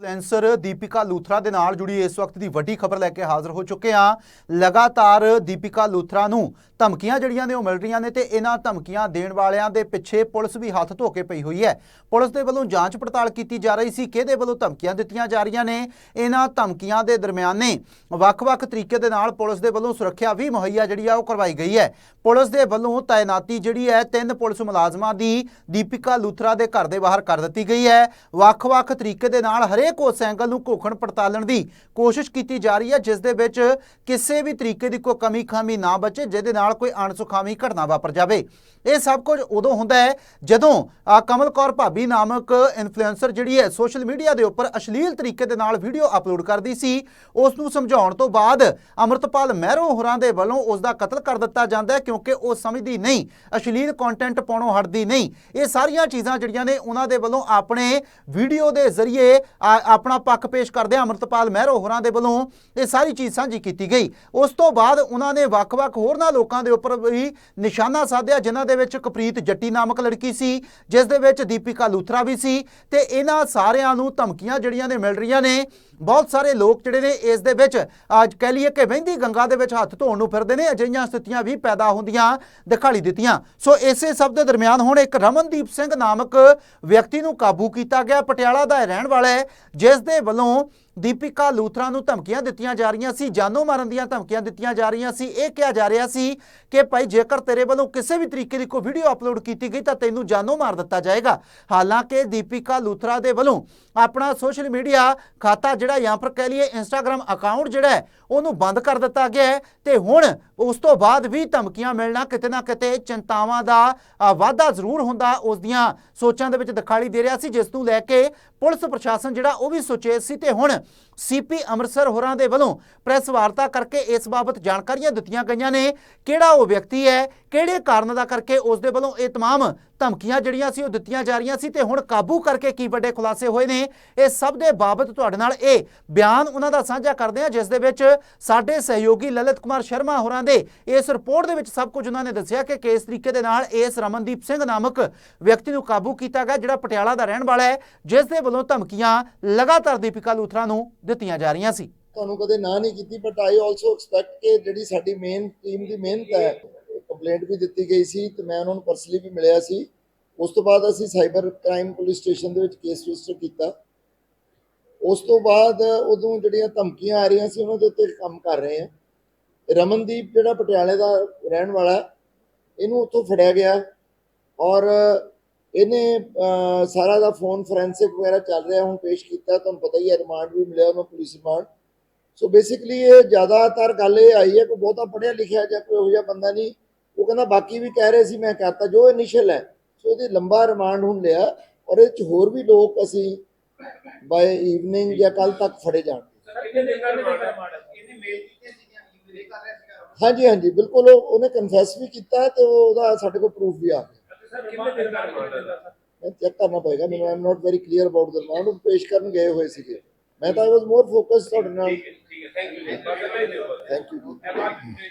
Influencer Deepika Luthra ਦੇ ਨਾਲ ਜੁੜੀ ਇਸ ਵਕਤ ਦੀ ਵੱਡੀ ਖਬਰ ਲੈ ਕੇ ਹਾਜ਼ਰ ਹੋ ਚੁੱਕੇ ਹਾਂ। ਲਗਾਤਾਰ ਦੀਪਿਕਾ ਲੂਥਰਾ ਨੂੰ ਧਮਕੀਆਂ ਜਿਹੜੀਆਂ ਨੇ ਉਹ ਮਿਲ ਰਹੀਆਂ ਨੇ ਤੇ ਇਹਨਾਂ ਧਮਕੀਆਂ ਦੇਣ ਵਾਲਿਆਂ ਦੇ ਪਿੱਛੇ ਪੁਲਿਸ ਵੀ ਹੱਥ ਧੋ ਕੇ ਪਈ ਹੋਈ ਹੈ। ਪੁਲਿਸ ਦੇ ਵੱਲੋਂ ਜਾਂਚ ਪੜਤਾਲ ਕੀਤੀ ਜਾ ਰਹੀ ਸੀ ਕਿਹਦੇ ਵੱਲੋਂ ਧਮਕੀਆਂ ਦਿੱਤੀਆਂ ਜਾ ਰਹੀਆਂ ਨੇ। ਇਹਨਾਂ ਧਮਕੀਆਂ ਦੇ ਦਰਮਿਆਨੇ ਵੱਖ-ਵੱਖ ਤਰੀਕੇ ਦੇ ਨਾਲ ਪੁਲਿਸ ਦੇ ਵੱਲੋਂ ਸੁਰੱਖਿਆ ਵੀ ਮੁਹੱਈਆ ਜਿਹੜੀ ਆ ਉਹ ਕਰਵਾਈ ਗਈ ਹੈ। ਪੁਲਿਸ ਦੇ ਵੱਲੋਂ ਤਾਇਨਾਤੀ ਜਿਹੜੀ ਹੈ ਤਿੰਨ ਪੁਲਿਸ ਮੁਲਾਜ਼ਮਾਂ ਦੀ ਦੀਪਿਕਾ ਲੂਥਰਾ ਦੇ ਘਰ ਦੇ ਬਾਹਰ ਕਰ ਦਿੱਤੀ ਗਈ ਹੈ। ਵੱਖ-ਵੱਖ ਤਰੀਕੇ ਦੇ ਨਾਲ ਹਰੇ ਹਰੇਕ ਉਸ ਐਂਗਲ ਨੂੰ ਘੋਖਣ ਪੜਤਾਲਣ ਦੀ ਕੋਸ਼ਿਸ਼ ਕੀਤੀ ਜਾ ਰਹੀ ਹੈ, ਜਿਸ ਦੇ ਵਿੱਚ ਕਿਸੇ ਵੀ ਤਰੀਕੇ ਦੀ ਕੋਈ ਕਮੀ ਖਾਮੀ ਨਾ ਬਚੇ, ਜਿਹਦੇ ਨਾਲ ਕੋਈ ਅਣਸੁਖਾਵੀ ਘਟਨਾ ਵਾਪਰ ਜਾਵੇ। ਇਹ ਸਭ ਕੁਝ ਉਦੋਂ ਹੁੰਦਾ ਹੈ ਜਦੋਂ ਕਮਲ ਕੌਰ ਭਾਬੀ ਨਾਮਕ ਇਨਫਲੂਐਂਸਰ ਜਿਹੜੀ ਹੈ ਸੋਸ਼ਲ ਮੀਡੀਆ ਦੇ ਉੱਪਰ ਅਸ਼ਲੀਲ ਤਰੀਕੇ ਦੇ ਨਾਲ ਵੀਡੀਓ ਅਪਲੋਡ ਕਰਦੀ ਸੀ ਉਸ ਨੂੰ ਸਮਝਾਉਣ ਤੋਂ ਬਾਅਦ ਅਮਰਤਪਾਲ ਮਹਿਰੋ ਹੋਰਾਂ ਦੇ ਵੱਲੋਂ ਉਸ ਦਾ ਕਤਲ ਕਰ ਦਿੱਤਾ ਜਾਂਦਾ ਹੈ, ਕਿਉਂਕਿ ਉਹ ਸਮਝਦੀ ਨਹੀਂ, ਅਸ਼ਲੀਲ ਕੰਟੈਂਟ ਪਾਉਣੋਂ ਹਟਦੀ ਨਹੀਂ। ਇਹ ਸਾਰੀਆਂ ਚੀਜ਼ਾਂ ਜਿਹੜੀਆਂ ਨੇ, ਉਹਨਾਂ ਦੇ ਵੱਲੋਂ ਆਪਣੇ ਵੀਡੀਓ ਦੇ ਜ਼ਰੀਏ ਆਪਣਾ ਪੱਖ ਪੇਸ਼ ਕਰਦੇ ਅਮਰਤਪਾਲ ਮਹਿਰੋ ਹੋਰਾਂ ਦੇ ਵੱਲੋਂ ਇਹ ਸਾਰੀ ਚੀਜ਼ ਸਾਂਝੀ ਕੀਤੀ ਗਈ। ਉਸ ਤੋਂ ਬਾਅਦ ਉਹਨਾਂ ਨੇ ਵੱਖ-ਵੱਖ ਹੋਰਨਾਂ ਲੋਕਾਂ ਦੇ ਉੱਪਰ ਵੀ ਨਿਸ਼ਾਨਾ ਸਾਧਿਆ, ਜਿਨ੍ਹਾਂ ਦੇ ਵਿੱਚ ਕਪ੍ਰੀਤ ਜੱਟੀ ਨਾਮਕ ਲੜਕੀ ਸੀ, ਜਿਸ ਦੇ ਵਿੱਚ ਦੀਪਿਕਾ ਲੂਥਰਾ ਵੀ ਸੀ ਤੇ ਇਹਨਾਂ ਸਾਰਿਆਂ ਨੂੰ ਧਮਕੀਆਂ ਜਿਹੜੀਆਂ ਨੇ ਮਿਲ ਰਹੀਆਂ ਨੇ। ਬਹੁਤ ਸਾਰੇ ਲੋਕ ਜਿਹੜੇ ਨੇ ਇਸ ਦੇ ਵਿੱਚ, ਅੱਜ ਕਹਿ ਲਈਏ ਕਿ ਵਹਿੰਦੀ ਗੰਗਾ ਦੇ ਵਿੱਚ ਹੱਥ ਧੋਣ ਨੂੰ ਫਿਰਦੇ ਨੇ, ਅਜਿਹੀਆਂ ਸਥਿਤੀਆਂ ਵੀ ਪੈਦਾ ਹੁੰਦੀਆਂ ਦਿਖਾਈ ਦਿੱਤੀਆਂ। ਸੋ ਇਸੇ ਸਭ ਦੇ ਦਰਮਿਆਨ ਹੁਣ ਇੱਕ ਰਮਨਦੀਪ ਸਿੰਘ ਨਾਮਕ ਵਿਅਕਤੀ ਨੂੰ ਕਾਬੂ ਕੀਤਾ ਗਿਆ। ਪਟਿਆਲਾ ਦਾ ਰਹਿਣ ਵਾਲਾ ਹੈ, ਜਿਸ ਦੇ ਵੱਲੋਂ ਦੀਪਿਕਾ ਲੂਥਰਾ ਨੂੰ ਧਮਕੀਆਂ ਦਿੱਤੀਆਂ ਜਾ ਰਹੀਆਂ ਸੀ, ਜਾਨੋਂ ਮਾਰਨ ਦੀਆਂ ਧਮਕੀਆਂ ਦਿੱਤੀਆਂ ਜਾ ਰਹੀਆਂ ਸੀ। ਇਹ ਕਿਹਾ ਜਾ ਰਿਹਾ ਸੀ ਕਿ ਭਾਈ, ਜੇਕਰ ਤੇਰੇ ਵੱਲੋਂ ਕਿਸੇ ਵੀ ਤਰੀਕੇ ਦੀ ਕੋਈ ਵੀਡੀਓ ਅਪਲੋਡ ਕੀਤੀ ਗਈ, ਤਾਂ ਤੈਨੂੰ ਜਾਨੋਂ ਮਾਰ ਦਿੱਤਾ ਜਾਏਗਾ। ਹਾਲਾਂਕਿ ਦੀਪਿਕਾ ਲੂਥਰਾ ਦੇ ਵੱਲੋਂ ਆਪਣਾ ਸੋਸ਼ਲ ਮੀਡੀਆ ਖਾਤਾ ਜਿਹੜਾ ਜਾਂ ਫਿਰ ਕਹਿ ਲਈਏ ਇੰਸਟਾਗ੍ਰam ਅਕਾਊਂਟ ਜਿਹੜਾ ਉਹਨੂੰ ਬੰਦ ਕਰ ਦਿੱਤਾ ਗਿਆ ਹੈ ਤੇ ਹੁਣ ਉਸ ਤੋਂ ਬਾਅਦ ਵੀ ਧਮਕੀਆਂ ਮਿਲਣਾ ਕਿਤੇ ਨਾ ਕਿਤੇ ਚਿੰਤਾਵਾਂ ਦਾ ਅ, ਵਾਧਾ ਜ਼ਰੂਰ ਹੁੰਦਾ ਉਸ ਦੀਆਂ ਸੋਚਾਂ ਦੇ ਵਿੱਚ ਦਿਖਾਈ ਦੇ ਰਿਹਾ ਸੀ ਜਿਸ ਨੂੰ ਲੈ ਕੇ ਪੁਲਿਸ ਪ੍ਰਸ਼ਾਸਨ ਜਿਹੜਾ ਉਹ ਵੀ ਸੁਚੇਤ ਸੀ ਤੇ ਹੁਣ ਸੀਪੀ ਅੰਮ੍ਰਿਤਸਰ ਹੋਰਾਂ ਦੇ ਵੱਲੋਂ ਪ੍ਰੈਸ ਵਾਰਤਾ ਕਰਕੇ ਇਸ ਬਾਬਤ ਜਾਣਕਾਰੀਆਂ ਦਿੱਤੀਆਂ ਗਈਆਂ ਨੇ ਕਿਹੜਾ ਉਹ ਵਿਅਕਤੀ ਹੈ ਕਿਹੜੇ ਕਾਰਨ ਦਾ ਕਰਕੇ ਉਸ ਦੇ ਵੱਲੋਂ ਇਹ तमाम ਧਮਕੀਆਂ ਜਿਹੜੀਆਂ ਸੀ ਉਹ ਦਿੱਤੀਆਂ ਜਾ ਰਹੀਆਂ ਸੀ ਤੇ ਹੁਣ ਕਾਬੂ ਕਰਕੇ ਕੀ ਵੱਡੇ ਖੁਲਾਸੇ ਹੋਏ ਨੇ ਇਹ ਸਭ ਦੇ ਬਾਬਤ ਤੁਹਾਡੇ ਨਾਲ ਇਹ ਬਿਆਨ ਉਹਨਾਂ ਦਾ ਸਾਂਝਾ ਕਰਦੇ ਹਾਂ ਜਿਸ ਦੇ ਵਿੱਚ ਸਾਡੇ ਸਹਿਯੋਗੀ ਲਲਿਤ ਕੁਮਾਰ ਸ਼ਰਮਾ ਹੋਰਾਂ ਦੇ ਇਸ ਰਿਪੋਰਟ ਦੇ ਵਿੱਚ ਸਭ ਕੁਝ ਉਹਨਾਂ ਨੇ ਦੱਸਿਆ ਕਿ ਕਿਸ ਤਰੀਕੇ ਦੇ ਨਾਲ ਇਸ ਰਮਨਦੀਪ ਸਿੰਘ ਨਾਮਕ ਵਿਅਕਤੀ ਨੂੰ ਕਾਬੂ ਕੀਤਾ ਗਿਆ, ਜਿਹੜਾ ਪਟਿਆਲਾ ਦਾ ਰਹਿਣ ਵਾਲਾ ਹੈ, ਜਿਸ ਦੇ ਵੱਲੋਂ ਧਮਕੀਆਂ ਲਗਾਤਾਰ ਦੀਪਿਕਾ ਲੂਥਰਾ ਨੂੰ ਦਿੱਤੀਆਂ ਜਾ ਰਹੀਆਂ ਸੀ। ਤੁਹਾਨੂੰ ਕਦੇ ਨਾ ਨਹੀਂ ਕੀਤੀ ਬਟ ਆਈ ਆਲਸੋ ਐਕਸਪੈਕਟ ਕਿ ਜਿਹੜੀ ਸਾਡੀ ਮੇਨ ਟੀਮ ਦੀ ਮਿਹਨਤ ਹੈ ਕੰਪਲੇਂਟ ਵੀ ਦਿੱਤੀ ਗਈ ਸੀ ਤੇ ਮੈਂ ਉਹਨਾਂ ਨੂੰ ਪਰਸਨਲੀ ਵੀ ਮਿਲਿਆ ਸੀ। ਉਸ ਤੋਂ ਬਾਅਦ ਅਸੀਂ ਸਾਈਬਰ ਕ੍ਰਾਈਮ ਪੁਲਿਸ ਸਟੇਸ਼ਨ ਦੇ ਵਿੱਚ ਕੇਸ ਰਜਿਸਟਰ ਕੀਤਾ। ਉਸ ਤੋਂ ਬਾਅਦ ਉਦੋਂ ਜਿਹੜੀਆਂ ਧਮਕੀਆਂ ਆ ਰਹੀਆਂ ਸੀ, ਉਹਨਾਂ ਦੇ ਉੱਤੇ ਕੰਮ ਕਰ ਰਹੇ ਹਾਂ। ਰਮਨਦੀਪ ਜਿਹੜਾ ਪਟਿਆਲੇ ਦਾ ਰਹਿਣ ਵਾਲਾ ਇਹਨੂੰ ਉੱਥੋਂ ਫੜਿਆ ਗਿਆ ਔਰ ਇਹਨੇ ਸਾਰਾ ਦਾ ਫੋਨ ਫੋਰੈਂਸਿਕ ਵਗੈਰਾ ਚੱਲ ਰਿਹਾ, ਹੁਣ ਪੇਸ਼ ਕੀਤਾ, ਤੁਹਾਨੂੰ ਪਤਾ ਹੀ ਹੈ ਰਿਮਾਂਡ ਵੀ ਮਿਲਿਆ ਉਹਨੂੰ ਪੁਲਿਸ ਰਿਮਾਂਡ ਸੋ ਬੇਸਿਕਲੀ ਇਹ ਜ਼ਿਆਦਾਤਰ ਗੱਲ ਇਹ ਆਈ ਹੈ ਕਿ ਬਹੁਤਾ ਪੜ੍ਹਿਆ ਲਿਖਿਆ ਜਾਂ ਕੋਈ ਇਹੋ ਜਿਹਾ ਬੰਦਾ ਨਹੀਂ, ਉਹ ਕਹਿੰਦਾ ਬਾਕੀ ਵੀ ਕਹਿ ਰਹੇ ਸੀ, ਮੈਂ ਕਹਤਾ ਜੋ ਇਨੀਸ਼ੀਅਲ ਹੈ, ਸੋ ਇਹਦੀ ਲੰਬਾ ਰਿਮਾਂਡ ਹੁਣ ਲਿਆ ਔਰ ਇਹ ਚ ਹੋਰ ਵੀ ਲੋਕ ਅਸੀਂ ਬਾਏ ਈਵਨਿੰਗ ਜਾਂ ਕੱਲ ਤੱਕ ਫੜੇ ਜਾਣ ਇਹਨੇ ਇਹਨੇ ਮੇਲ ਕੀਤੀਆਂ ਸੀਗੀਆਂ ਈਮੇਲ ਕਰ ਰਿਹਾ ਸੀਗਾ ਹਾਂਜੀ ਹਾਂਜੀ ਬਿਲਕੁਲ ਉਹ- ਉਹਨੇ ਕਨਫੈਸ ਵੀ ਕੀਤਾ ਤੇ ਉਹਦਾ ਸਾਡੇ ਕੋਲ ਪ੍ਰੂਫ ਵੀ ਆ ਗਿਆ। ਮੈਂ ਚੈੱਕ ਕਰਨਾ ਪਏਗਾ ਮੈਨੂੰ I am not very clear about the ਉਹ ਪੇਸ਼ ਕਰਨ ਗਏ ਹੋਏ ਸੀਗੇ। ਮੈਂ ਤਾਂ ਆਈ ਵਾਸ ਮੋਰ ਫੋਕਸ ਤੁਹਾਡੇ ਨਾਲ। ਥੈਂਕ ਯੂ ਜੀ।